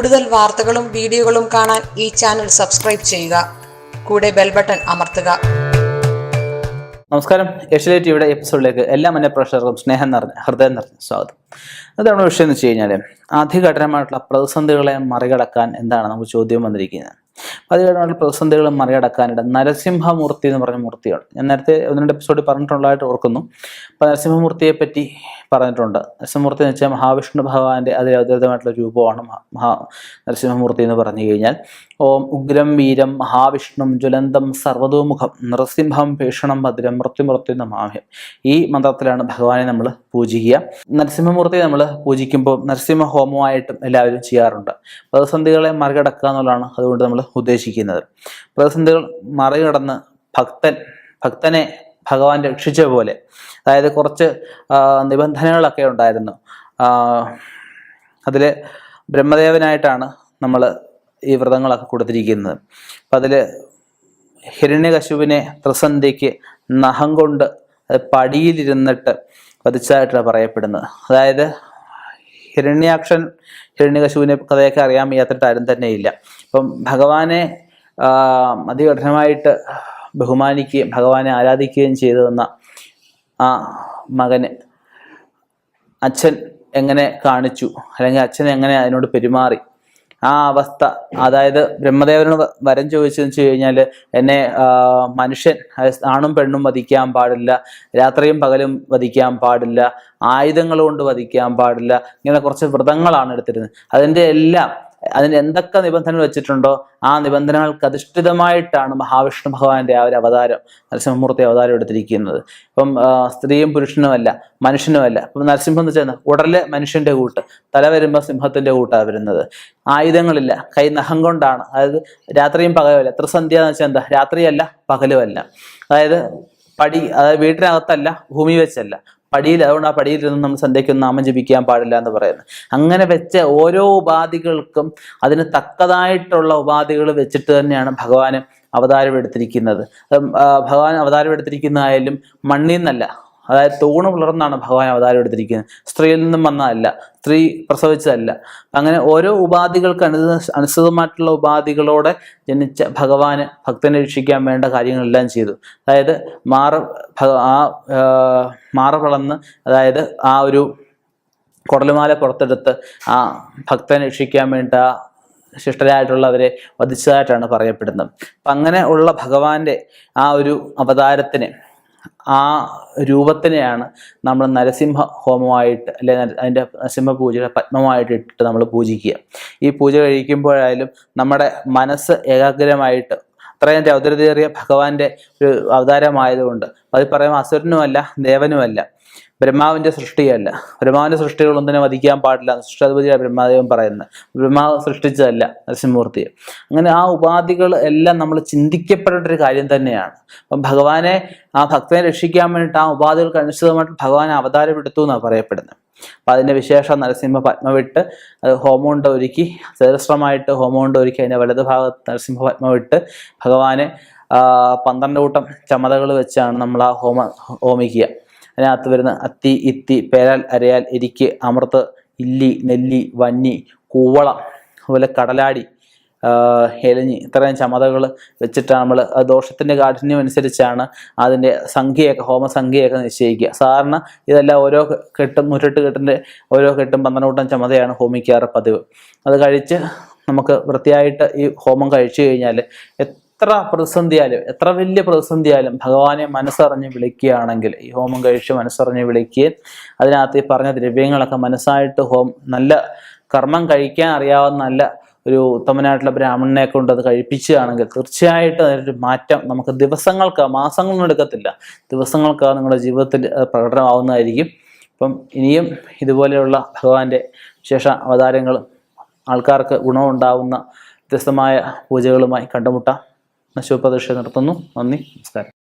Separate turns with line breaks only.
കൂടുതൽ വാർത്തകളും വീഡിയോകളും കാണാൻ ഈ ചാനൽ സബ്സ്ക്രൈബ് ചെയ്യുക. കൂടെ ബെൽ ബട്ടൺ അമർത്തുക.
നമസ്കാരം. ഏഷ്യലൈറ്റ് ടിവിയുടെ എപ്പിസോഡിലേക്ക് എല്ലാ മഞ്ഞ പ്രേക്ഷകർക്കും സ്നേഹം നിറഞ്ഞ ഹൃദയം നിറഞ്ഞ സ്വാഗതം. അതാണ് വിഷയം എന്ന് വെച്ച് കഴിഞ്ഞാൽ അതികഠിനമായിട്ടുള്ള പ്രതിസന്ധികളെ മറികടക്കാൻ എന്താണ് നമുക്ക് ചോദ്യം വന്നിരിക്കുന്നത്? അതികഠിനമായിട്ടുള്ള പ്രതിസന്ധികൾ മറികടക്കാനിട നരസിംഹമൂർത്തി എന്ന് പറഞ്ഞ മൂർത്തിയാണ് ഞാൻ നേരത്തെ ഒന്ന് രണ്ട് എപ്പിസോഡിൽ പറഞ്ഞിട്ടുള്ളതായിട്ട് ഓർക്കുന്നു. അപ്പോൾ നരസിംഹമൂർത്തിയെ പറ്റി പറഞ്ഞിട്ടുണ്ട്. നരസിംഹമൂർത്തി എന്ന് വെച്ചാൽ മഹാവിഷ്ണു ഭഗവാന്റെ അതിൽ അവതരിതമായിട്ടുള്ള രൂപമാണ് മഹാ നരസിംഹമൂർത്തി എന്ന് പറഞ്ഞു കഴിഞ്ഞാൽ. ഓം ഉഗ്രം വീരം മഹാവിഷ്ണും ജ്വലന്തം സർവതോമുഖം നൃസിംഹം ഭീഷണം ഭദ്രം മൃത്യുമൃത്യു നമാഹ്യം ഈ മന്ത്രത്തിലാണ് ഭഗവാനെ നമ്മൾ പൂജിക്കുക നരസിംഹമൂർത്തിയെ നമ്മൾ പൂജിക്കുമ്പോൾ നരസിംഹ ഹോമമായിട്ടും എല്ലാവരും ചെയ്യാറുണ്ട്. പ്രതിസന്ധികളെ മറികടക്കുക എന്നുള്ളതാണ് അതുകൊണ്ട് നമ്മൾ ഉദ്ദേശിക്കുന്നത്. പ്രതിസന്ധികൾ മറികടന്ന് ഭക്തൻ ഭക്തനെ ഭഗവാൻ രക്ഷിച്ച പോലെ അതായത് കുറച്ച് നിബന്ധനകളൊക്കെ ഉണ്ടായിരുന്നു. അതിൽ ബ്രഹ്മദേവനായിട്ടാണ് നമ്മൾ ഈ വ്രതങ്ങളൊക്കെ കൊടുത്തിരിക്കുന്നത്. അപ്പം അതിൽ ഹിരണ്യകശുവിനെ ത്രിസന്ധ്യയ്ക്ക് നഖം കൊണ്ട് അത് പടിയിലിരുന്നിട്ട് വധിച്ചതായിട്ടാണ് പറയപ്പെടുന്നത്. അതായത് ഹിരണ്യാക്ഷൻ ഹിരണ്യകശുവിനെ കഥയൊക്കെ അറിയാൻ വയ്യാത്തിട്ട് ആരും തന്നെ ഇല്ല അപ്പം ഭഗവാനെ അതികഠിനമായിട്ട് ബഹുമാനിക്കുകയും ഭഗവാനെ ആരാധിക്കുകയും ചെയ്തു തന്ന ആ മകന് അച്ഛൻ എങ്ങനെ കാണിച്ചു? അല്ലെങ്കിൽ അച്ഛൻ എങ്ങനെ അതിനോട് പെരുമാറി? ആ അവസ്ഥ. അതായത് ബ്രഹ്മദേവനോട് വരം ചോദിച്ചതെന്ന് വെച്ച് കഴിഞ്ഞാൽ എന്നെ മനുഷ്യൻ ആണും പെണ്ണും വധിക്കാൻ പാടില്ല. രാത്രിയും പകലും വധിക്കാൻ പാടില്ല. ആയുധങ്ങൾ കൊണ്ട് വധിക്കാൻ പാടില്ല. ഇങ്ങനെ കുറച്ച് വ്രതങ്ങളാണ് എടുത്തിരുന്നത്. അതിന്റെ എല്ലാം അതിന് എന്തൊക്കെ നിബന്ധനകൾ വെച്ചിട്ടുണ്ടോ? ആ നിബന്ധനകൾക്ക് അധിഷ്ഠിതമായിട്ടാണ് മഹാവിഷ്ണു ഭഗവാന്റെ ആ ഒരു അവതാരം നരസിംഹമൂർത്തി അവതാരം എടുത്തിരിക്കുന്നത്. ഇപ്പം സ്ത്രീയും പുരുഷനുമല്ല മനുഷ്യനുമല്ല ഇപ്പം നരസിംഹം എന്ന് വെച്ചാൽ ഉടൽ മനുഷ്യന്റെ കൂട്ട് തല വരുമ്പോൾ സിംഹത്തിന്റെ കൂട്ടാണ് വരുന്നത്. ആയുധങ്ങളില്ല കൈ നഖം കൊണ്ടാണ്. അതായത് രാത്രിയും പകലുമല്ല ത്രിസന്ധ്യ എന്ന് വെച്ചാൽ എന്താ? രാത്രിയല്ല പകലുമല്ല അതായത് പടി അതായത് വീട്ടിനകത്തല്ല ഭൂമി വെച്ചല്ല. പടിയിൽ അതുകൊണ്ട് ആ പടിയിൽ നിന്ന് നമ്മൾ സന്ധ്യയ്ക്കൊന്നും നാമം ജപിക്കാൻ പാടില്ല എന്ന് പറയുന്നത്. അങ്ങനെ വെച്ച ഓരോ ഉപാധികൾക്കും അതിന് തക്കതായിട്ടുള്ള ഉപാധികൾ വെച്ചിട്ട് തന്നെയാണ് ഭഗവാന് അവതാരം എടുത്തിരിക്കുന്നത്. ഭഗവാൻ അവതാരം എടുത്തിരിക്കുന്നതായാലും മണ്ണിൽ നിന്നല്ല അതായത് തൂണ് പുലർന്നാണ് ഭഗവാൻ അവതാരം എടുത്തിരിക്കുന്നത്. സ്ത്രീയിൽ നിന്നും വന്നതല്ല സ്ത്രീ പ്രസവിച്ചതല്ല. അങ്ങനെ ഓരോ ഉപാധികൾക്ക് അനു അനുസൃതമായിട്ടുള്ള ഉപാധികളോടെ ജനിച്ച ഭഗവാന് ഭക്തനെ രക്ഷിക്കാൻ വേണ്ട കാര്യങ്ങളെല്ലാം ചെയ്തു. അതായത് മാറ ആ മാറ വളർന്ന് അതായത് ആ ഒരു കുടലുമാല പുറത്തെടുത്ത് ആ ഭക്തനെ രക്ഷിക്കാൻ വേണ്ട ശിഷ്ടരായിട്ടുള്ളവരെ വധിച്ചതായിട്ടാണ് പറയപ്പെടുന്നത്. അപ്പം അങ്ങനെ ഉള്ള ഭഗവാന്റെ ആ ഒരു അവതാരത്തിനെ ആ രൂപത്തിനെയാണ് നമ്മൾ നരസിംഹ ഹോമമായിട്ട് അല്ലെ അതിന്റെ നരസിംഹ പൂജയുടെ പത്മമായിട്ട് ഇട്ടിട്ട് നമ്മൾ പൂജിക്കുക. ഈ പൂജ കഴിക്കുമ്പോഴായാലും നമ്മുടെ മനസ്സ് ഏകാഗ്രമായിട്ട് അത്രയും രൗദ്രതയേറിയ ഭഗവാന്റെ ഒരു അവതാരമായതുകൊണ്ട് അത് പറയുമ്പോൾ അസുരനുമല്ല ദേവനുമല്ല ബ്രഹ്മാവിന്റെ സൃഷ്ടിയല്ല. ബ്രഹ്മാവിന്റെ തന്നെ വധിക്കാൻ പാടില്ല. സൃഷ്ടാധിപതിയാണ് ബ്രഹ്മാദേവൻ പറയുന്നത്. ബ്രഹ്മാവ് സൃഷ്ടിച്ചതല്ല നരസിംഹമൂർത്തിയെ. അങ്ങനെ ആ ഉപാധികൾ എല്ലാം നമ്മൾ ചിന്തിക്കപ്പെടേണ്ട ഒരു കാര്യം തന്നെയാണ്. അപ്പം ഭഗവാനെ ആ ഭക്തനെ രക്ഷിക്കാൻ വേണ്ടിയിട്ട് ആ ഉപാധികൾക്ക് അനുസൃതമായിട്ട് ഭഗവാൻ അവതാരമെടുത്തു എന്നാണ് പറയപ്പെടുന്നത്. അപ്പം അതിന്റെ വിശേഷം നരസിംഹ പത്മവിട്ട് അത് ഹോമോണ്ട ഒരുക്കി സഹസ്രമായിട്ട് ഹോമോണ്ട ഒരുക്കി അതിന്റെ വലത് ഭാഗത്ത് നരസിംഹ പത്മവിട്ട് ഭഗവാനെ പന്ത്രണ്ട് കൂട്ടം ചമതകൾ വെച്ചാണ് നമ്മൾ ആ ഹോമ ഹോമിക്കുക. അതിനകത്ത് വരുന്ന അത്തി ഇത്തി പേരാൽ അരയാൽ എരിക്ക് അമൃത് ഇല്ലി നെല്ലി വന്നി കൂവള അതുപോലെ കടലാടി എലഞ്ഞി ഇത്രയും ചമതകൾ വെച്ചിട്ടാണ് നമ്മൾ ദോഷത്തിന്റെ കാഠിന്യം അനുസരിച്ചാണ് അതിന്റെ സംഖ്യയൊക്കെ ഹോമസംഖ്യയൊക്കെ നിശ്ചയിക്കുക. സാധാരണ ഇതെല്ലാം ഓരോ കെട്ടും നൂറ്റെട്ട് കെട്ടിന്റെ ഓരോ കെട്ടും പന്ത്രണ്ടൂട്ടം ചമതയാണ് ഹോമിക്കാറ് പതിവ്. അത് കഴിച്ച് നമുക്ക് വൃത്തിയായിട്ട് ഈ ഹോമം കഴിച്ചു കഴിഞ്ഞാൽ എത്ര പ്രതിസന്ധിയാലും എത്ര വലിയ പ്രതിസന്ധിയാലും ഭഗവാനെ മനസ്സറിഞ്ഞ് വിളിക്കുകയാണെങ്കിൽ ഈ ഹോമം കഴിച്ച് മനസ്സറിഞ്ഞ് വിളിക്കുകയും അതിനകത്ത് ഈ പറഞ്ഞ ദ്രവ്യങ്ങളൊക്കെ മനസ്സായിട്ട് ഹോം നല്ല കർമ്മം കഴിക്കാൻ അറിയാവുന്ന നല്ല ഒരു ഉത്തമനായിട്ടുള്ള ബ്രാഹ്മണനെ കൊണ്ട് അത് കഴിപ്പിക്കുകയാണെങ്കിൽ തീർച്ചയായിട്ടും അതിനൊരു മാറ്റം നമുക്ക് ദിവസങ്ങൾക്ക് മാസങ്ങളൊന്നും എടുക്കത്തില്ല. ദിവസങ്ങൾക്ക് നിങ്ങളുടെ ജീവിതത്തിൽ പ്രകടനമാവുന്നതായിരിക്കും അപ്പം ഇനിയും ഇതുപോലെയുള്ള ഭഗവാന്റെ വിശേഷ അവതാരങ്ങളും ആൾക്കാർക്ക് ഗുണമുണ്ടാവുന്ന വ്യത്യസ്തമായ പൂജകളുമായി കണ്ടുമുട്ടാം. ശുഭപ്രതീക്ഷ നടത്തുന്നു നന്ദി. നമസ്കാരം.